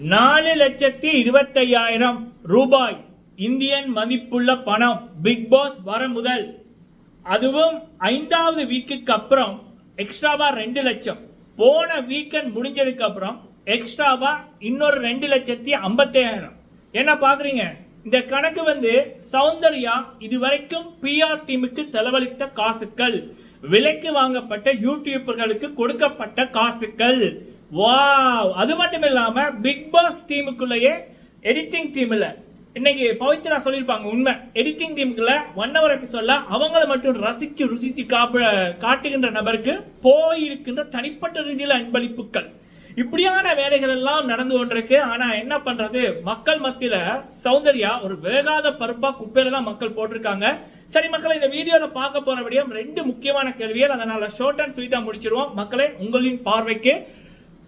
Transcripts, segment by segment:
நாலு லட்சத்தி இருபத்தையாயிரம் ரூபாய் இந்தியன் மதிப்புள்ள பணம் பிக் பாஸ் வர முதல். அதுவும் ஐந்தாவது வீக்குக்கு அப்புறம் எக்ஸ்ட்ராவா ரெண்டு லட்சம். போன வீக்கெண்ட் முடிஞ்சதுக்கு அப்புறம் எக்ஸ்ட்ராவா இன்னொரு ரெண்டு லட்சத்தி ஐம்பத்தாயிரம் என்ன பாக்குறீங்க? இந்த கணக்கு வந்து சௌந்தர்யா இதுவரைக்கும் பிஆர் டீமுக்கு செலவழித்த காசுக்கள். விலைக்கு வாங்கப்பட்ட யூடியூபர்களுக்கு கொடுக்கப்பட்ட காசுக்கள். வாவ் அது மட்டும் இல்லாமல் பிக் பாஸ் டீமுக்குள்ளேயே எடிட்டிங் டீமில் இன்னைக்கு பவித்ரா சொல்லியிருப்பாங்க உண்மை. எடிட்டிங் டீமுக்குள்ள ஒன் ஹவர் எபிசோட்ல அவங்கள மட்டும் ரசிச்சு ருசித்து காப்ப காட்டுகின்ற நபருக்கு போயிருக்கின்ற தனிப்பட்ட ரீதியில் அன்பளிப்புகள். இப்படியான வேலைகள் எல்லாம் நடந்து கொண்டிருக்கு. ஆனா என்ன பண்றது? மக்கள் மத்தியில சௌந்தர்யா ஒரு வேகாத பருப்பா குப்பையில தான் மக்கள் போட்டிருக்காங்க. சரி மக்களை இந்த வீடியோல பார்க்க போற விடியம் ரெண்டு முக்கியமான கேள்விகள். அதனால ஷார்ட் அண்ட் ஸ்வீட்டா முடிச்சிருவோம். மக்களே உங்களின் பார்வைக்கு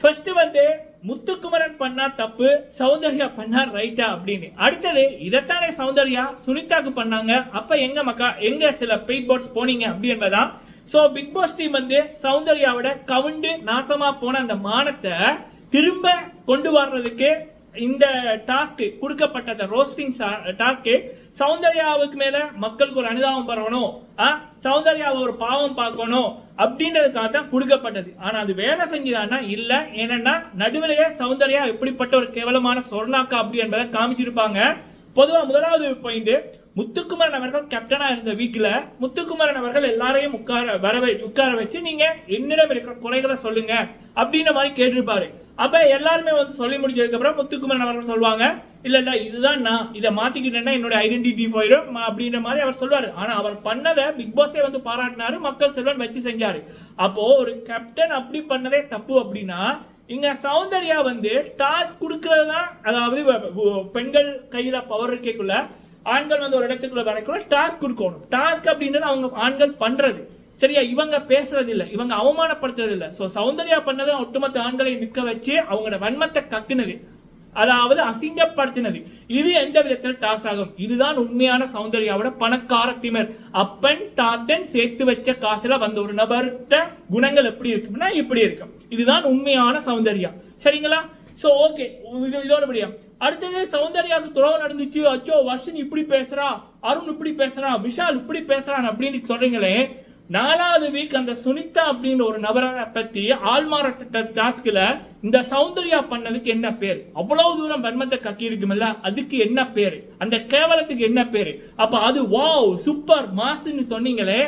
ஃபர்ஸ்ட் வந்து முத்துக்குமரன் பண்ணா தப்பு சௌந்தர்யா பண்ணா ரைட்டா அப்படின்னு. அடுத்தது இதைத்தானே சௌந்தர்யா சுனிதாக்கு பண்ணாங்க. அப்ப எங்க மக்கா எங்க சில பெயிட் போர்ட்ஸ் போனீங்க அப்படி என்பதான் சோ பிக் பாஸ் டீம் வந்து சௌந்தர்யாவோட கவுண்டு நாசமா போன அந்த மானத்தை திரும்ப கொண்டு வர்றதுக்கு இந்த டாஸ்க் கொடுக்கப்பட்ட அந்த ரோஸ்டிங் டாஸ்க் சௌந்தர்யாவுக்கு மேல மக்களுக்கு ஒரு அனுதாபம் பரவணும். ஆ, சௌந்தர்யாவை ஒரு பாவம் பார்க்கணும் அப்படின்றதுக்காக தான் கொடுக்கப்பட்டது. ஆனா அது வேலை செஞ்சுதானா இல்ல. ஏன்னா நடுவிலேயே சௌந்தர்யா எப்படிப்பட்ட ஒரு கேவலமான சொர்ணாக்கா அப்படி என்பதை காமிச்சிருப்பாங்க. பொதுவா முதலாவது பாயிண்ட் முத்துக்குமரன் அவர்கள் கேப்டனா இருந்த வீக்ல முத்துக்குமரன் அவர்கள் எல்லாரையும் உட்கார வர வை- உட்கார வச்சு நீங்க என்னிடம் இருக்கிற குறைகளை சொல்லுங்க அப்படின்ற மாதிரி கேட்டிருப்பாரு. அப்போ எல்லாருமே வந்து சொல்லி முடிச்சதுக்கப்புறம் முத்துக்குமரன் அவர்கள் சொல்லுவாங்க இல்லை இல்லை இதுதான் நான். இதை மாற்றிக்கிட்டேன்னா என்னோட ஐடென்டிட்டி போயிடும். அப்படின்ற மாதிரி அவர் சொல்லுவார். ஆனால் அவர் பண்ணதை பிக் பாஸே வந்து பாராட்டினாரு மக்கள் செல்வன் வச்சு செஞ்சார். அப்போது ஒரு கேப்டன் அப்படி பண்ணதே தப்பு அப்படின்னா இங்கே சௌந்தர்யா வந்து டாஸ்க் கொடுக்கறது தான் அதாவது பெண்கள் கையில் பவர் இருக்கக்குள்ள ஆண்கள் வந்து ஒரு இடத்துக்குள்ள வரைக்குள்ள டாஸ்க் கொடுக்கணும். டாஸ்க் அப்படின்றது அவங்க ஆண்கள் பண்ணுறது சரியா? இவங்க பேசுறது இல்ல இவங்க அவமானப்படுத்துறது இல்ல சோ சௌந்தர்யா பண்ணது ஒட்டுமொத்த ஆண்களை நிற்க வச்சு அவங்களோட வன்மத்தை கக்குனது. அதாவது அசிங்கப்படுத்தினது. இது எந்த விதத்தில் டாஸ் ஆகும்? இதுதான் உண்மையான சௌந்தர்யாவோட பணக்கார திமர். அப்பன் தாத்தன் சேர்த்து வச்ச காசுல வந்த ஒரு நபர்கிட்ட குணங்கள் எப்படி இருக்கும்னா இப்படி இருக்கும். இதுதான் உண்மையான சௌந்தர்யா. சரிங்களா? சோ ஓகே இது இதோட முடியும் அடுத்தது சௌந்தர்யாவுக்கு துறவு நடந்துச்சு. அச்சோ வர்ஷன் இப்படி பேசுறா அருண் இப்படி பேசுறான் விஷால் இப்படி பேசுறான் அப்படின்னு சொல்றீங்களே நாலாவது வீக் அந்த சுனிதா அப்படின்ற ஒரு நபரை பற்றி ஆள்மாறாட்ட டாஸ்கில் இந்த சௌந்தர்யா பண்ணதுக்கு என்ன பேர்? அவ்வளவு தூரம் வன்மத்தை கக்கி இருக்குமில்ல அதுக்கு என்ன பேர்? அந்த கேவலத்துக்கு என்ன பேர்? அப்போ அது வாவ் சூப்பர் மாஸ்ன்னு சொன்னீங்களே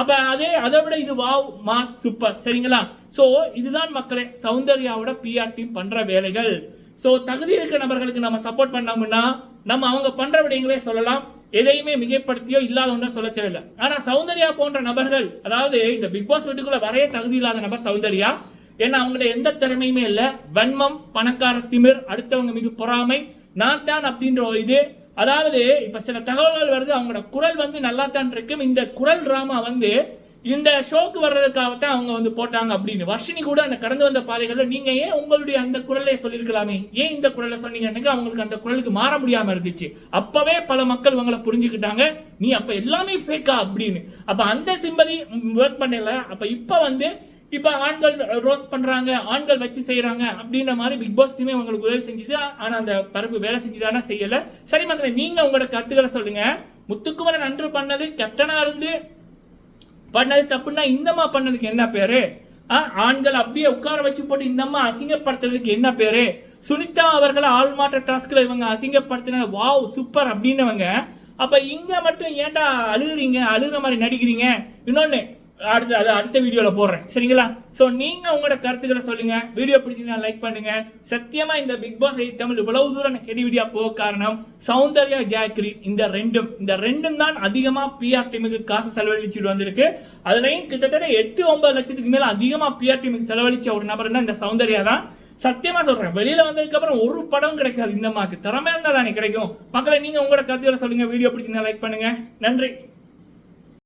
அப்போ அதே அதை விட இது வாவ் மாஸ் சூப்பர் சரிங்களா? ஸோ இதுதான் மக்களே சௌந்தர்யாவோட பிஆர் டீம் வேலைகள். ஸோ தகுதி இருக்க நபர்களுக்கு நம்ம சப்போர்ட் பண்ணோம்னா நம்ம அவங்க பண்ணுற விடயங்களே சொல்லலாம். எதையுமே மிகைப்படுத்தியோ இல்லாதவங்க சொல்ல தேவையில்லை. ஆனால் சௌந்தர்யா போன்ற நபர்கள் அதாவது இந்த பிக் பாஸ் வீட்டுக்குள்ள வரைய தகுதி இல்லாத நபர் சௌந்தர்யா ஏன்னா அவங்கள்ட்ட எந்த திறமையுமே இல்லை. வன்மம் பணக்கார திமிர் அடுத்தவங்க மீது பொறாமை நான் தான் அப்படின்ற ஒரு இது. அதாவது இப்போ சில தகவல்கள் வருது அவங்களோட குரல் வந்து நல்லா தான் இருக்கும். இந்த குரல் டிராமா வந்து இந்த ஷோக்கு வர்றதுக்காகத்தான் அவங்க வந்து போட்டாங்க அப்படின்னு. வர்ஷினி கூட அந்த கடந்து வந்த பாதைகள்ல நீங்க ஏன் உங்களுடைய அந்த குரலை சொல்லியிருக்கலாமே? ஏன் இந்த குரலை சொன்னீங்கன்னு அவங்களுக்கு அந்த குரலுக்கு மாற முடியாம இருந்துச்சு. அப்பவே பல மக்கள் இவங்களை புரிஞ்சுக்கிட்டாங்க. நீ அப்ப எல்லாமே ஃபேக்கா அப்படின்னு. அப்ப அந்த சிம்பதி ஒர்க் பண்ணல. அப்ப இப்ப வந்து இப்ப ஆண்கள் ரோஸ் பண்றாங்க ஆண்கள் வச்சு செய்யறாங்க அப்படின்ற மாதிரி பிக் பாஸ் டீமே உங்களுக்கு உதவி செஞ்சது? ஆனா அந்த பரப்பு வேலை செஞ்சுதானா செய்யல. சரி மக்களே நீங்க உங்களோட கருத்துக்களை சொல்லுங்க. முத்துக்குமரன் அன்று பண்ணது கேப்டனா இருந்து பண்ணது தப்புன்னா இந்தம்மா பண்ணதுக்கு என்ன பேரு? ஆ, ஆண்கள் அப்படியே உட்கார வச்சு போட்டு இந்தம்மா அசிங்கப்படுத்துறதுக்கு என்ன பேரு? சுனிதா அவர்களை ஆள் மாற்ற டாஸ்க்ல இவங்க அசிங்கப்படுத்தின வாவ் சூப்பர் அப்படின்னவங்க. அப்போ இங்கே மட்டும் ஏன்டா அழுகுறீங்க? அழுகுற மாதிரி நடிக்கிறீங்க? இன்னொன்று அடுத்த அது அடுத்த வீடியோவில் போடுறேன். சரிங்களா? ஸோ நீங்கள் உங்களோட கருத்துக்களை சொல்லுங்கள் வீடியோ பிடிச்சிங்கன்னா லைக் பண்ணுங்கள் சத்தியமாக இந்த பிக் பாஸ் தமிழ் இவ்வளவு தூரம் கெடி வீடியோ போக காரணம் சௌந்தர்யா ஜாக்ரி. இந்த ரெண்டும் இந்த ரெண்டும் தான் அதிகமாக பிஆர் டீமுக்கு காசு செலவழிச்சுட்டு வந்திருக்கு. அதுலையும் கிட்டத்தட்ட எட்டு ஒன்பது லட்சத்துக்கு மேலே அதிகமாக பிஆர் டீமுக்கு செலவழிச்ச ஒரு நபர்னா இந்த சௌந்தர்யா தான். சத்தியமா சொல்றேன் வெளியில வந்ததுக்கு அப்புறம் ஒரு படம் கிடைக்காது இந்த மாக்கு திறமை இருந்தா தானே கிடைக்கும். மக்களை நீங்க உங்களோட கருத்துக்களை சொல்லுங்க. வீடியோ பிடிச்சிருந்தா லைக் பண்ணுங்க. நன்றி.